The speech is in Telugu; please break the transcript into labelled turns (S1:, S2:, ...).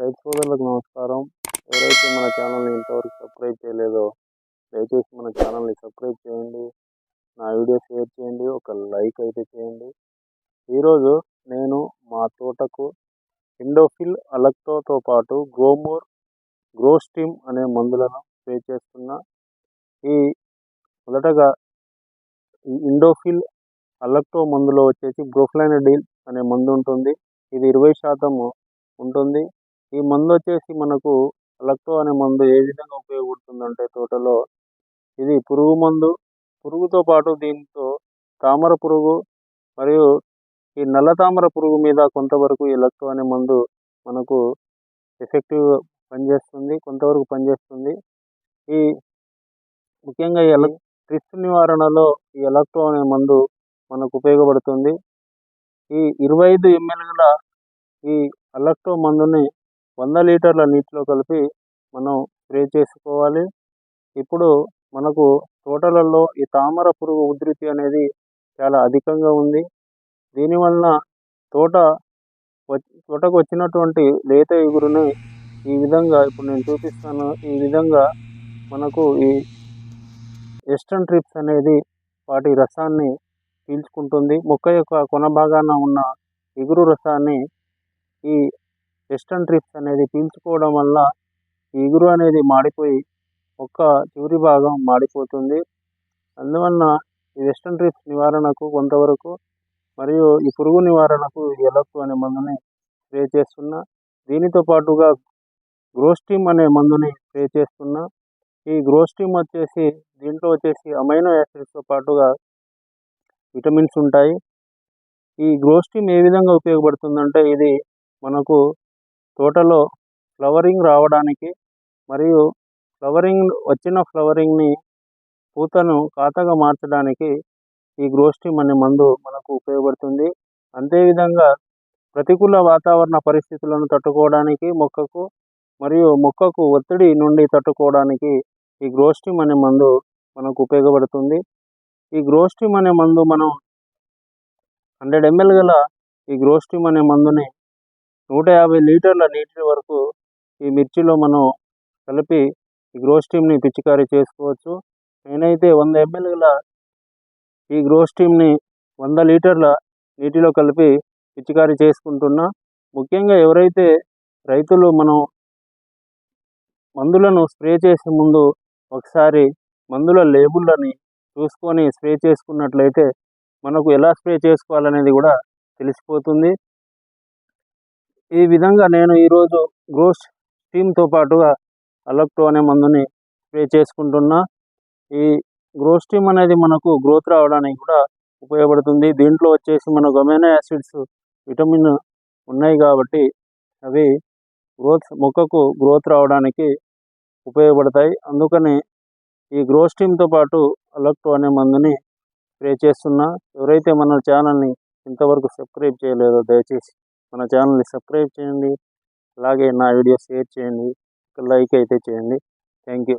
S1: రైతు సోదరులకు నమస్కారం. ఎవరైతే మన ఛానల్ని ఇంతవరకు సబ్స్క్రైబ్ చేయలేదో దయచేసి మన ఛానల్ని సబ్స్క్రైబ్ చేయండి. నా వీడియో షేర్ చేయండి. ఒక లైక్ అయితే చేయండి. ఈరోజు నేను మా తోటకు ఇండోఫిల్ అలక్టోతో పాటు గ్రోమోర్ గ్రోస్టీమ్ అనే మందులను స్ప్రే చేస్తున్నా. ఈ మొదటగా ఈ ఇండోఫిల్ అలక్టో మందులో వచ్చేసి బ్రోఫ్లైనడిల్ అనే మందు ఉంటుంది. ఇది ఇరవై శాతము ఉంటుంది. ఈ మందు వచ్చేసి మనకు ఎలక్ట్రో అనే మందు ఏ విధంగా ఉపయోగపడుతుందంటే తోటలో ఇది పురుగు మందు. పురుగుతో పాటు దీంతో తామర పురుగు మరియు ఈ నల్ల తామర పురుగు మీద కొంతవరకు ఈ అనే మందు మనకు ఎఫెక్టివ్ పనిచేస్తుంది కొంతవరకు పనిచేస్తుంది. ఈ ముఖ్యంగా ఎల ట్రిప్స్ నివారణలో ఈ ఎలక్ట్రో అనే మందు మనకు ఉపయోగపడుతుంది. ఈ ఇరవై ఐదు ఎంఎల్గల ఈ ఎలక్ట్రో మందుని వంద లీటర్ల నీటిలో కలిపి మనం స్ప్రే చేసుకోవాలి. ఇప్పుడు మనకు తోటలలో ఈ తామర పురుగు ఉధృతి అనేది చాలా అధికంగా ఉంది. దీనివలన తోట తోటకు వచ్చినటువంటి లేత ఎగురుని ఈ విధంగా ఇప్పుడు నేను చూపిస్తాను. ఈ విధంగా మనకు ఈ వెస్టర్న్ ట్రిప్స్ అనేది వాటి రసాన్ని పీల్చుకుంటుంది. మొక్క యొక్క కొన భాగాన ఉన్న ఎగురు రసాన్ని ఈ వెస్టర్న్ ట్రిప్స్ అనేది పీల్చుకోవడం వల్ల ఎగురు అనేది మాడిపోయి మొక్క చివరి భాగం మాడిపోతుంది. అందువలన ఈ వెస్టర్న్ ట్రిప్స్ నివారణకు కొంతవరకు మరియు ఈ పురుగు నివారణకు ఎలక్కు అనే మందుని స్ప్రే చేస్తున్నా దీనితో పాటుగా గ్రోస్టీమ్ అనే మందుని స్ప్రే చేస్తున్నా ఈ గ్రోస్టీమ్ వచ్చేసి దీంట్లో వచ్చేసి అమైనో యాసిడ్స్తో పాటుగా విటమిన్స్ ఉంటాయి. ఈ గ్రోస్టీమ్ ఏ విధంగా ఉపయోగపడుతుందంటే ఇది మనకు తోటలో ఫ్లవరింగ్ రావడానికి మరియు ఫ్లవరింగ్ వచ్చిన ఫ్లవరింగ్ని పూతను కాతగా మార్చడానికి ఈ గ్రోస్టిమ్ అనే మందు మనకు ఉపయోగపడుతుంది. అంతేవిధంగా ప్రతికూల వాతావరణ పరిస్థితులను తట్టుకోవడానికి మొక్కకు మరియు మొక్కకు ఒత్తిడి నుండి తట్టుకోవడానికి ఈ గ్రోస్టిమ్ అనే మందు మనకు ఉపయోగపడుతుంది. ఈ గ్రోస్టిమ్ అనే మందు మనం హండ్రెడ్ ఎంఎల్ గల ఈ గ్రోస్టిమ్ అనే మందుని నూట యాభై లీటర్ల నీటి వరకు ఈ మిర్చిలో మనం కలిపి ఈ గ్రోస్టీమ్ని పిచికారీ చేసుకోవచ్చు. నేనైతే వంద ఎంఎల్గల ఈ గ్రోస్టీమ్ని వంద లీటర్ల నీటిలో కలిపి పిచికారీ చేసుకుంటున్నా. ముఖ్యంగా ఎవరైతే రైతులు మనం మందులను స్ప్రే చేసే ముందు ఒకసారి మందుల లేబుళ్ళని చూసుకొని స్ప్రే చేసుకున్నట్లయితే మనకు ఎలా స్ప్రే చేసుకోవాలనేది కూడా తెలిసిపోతుంది. ఈ విధంగా నేను ఈరోజు గ్రోస్ స్టీమ్తో పాటుగా అలక్టో అనే మందుని స్ప్రే చేసుకుంటున్నా. ఈ గ్రోస్ టీమ్ అనేది మనకు గ్రోత్ రావడానికి కూడా ఉపయోగపడుతుంది. దీంట్లో వచ్చేసి మనకు అమైనో యాసిడ్స్ విటమిన్ ఉన్నాయి కాబట్టి అవి గ్రోత్ మొక్కకు గ్రోత్ రావడానికి ఉపయోగపడతాయి. అందుకని ఈ గ్రోస్ టీమ్తో పాటు అలక్టో అనే మందుని స్ప్రే చేస్తున్నా. ఎవరైతే మన ఛానల్ని ఇంతవరకు సబ్స్క్రైబ్ చేయలేదో దయచేసి మన ఛానల్ని సబ్స్క్రైబ్ చేయండి. అలాగే నా వీడియో షేర్ చేయండి. లైక్ అయితే చేయండి. Thank you.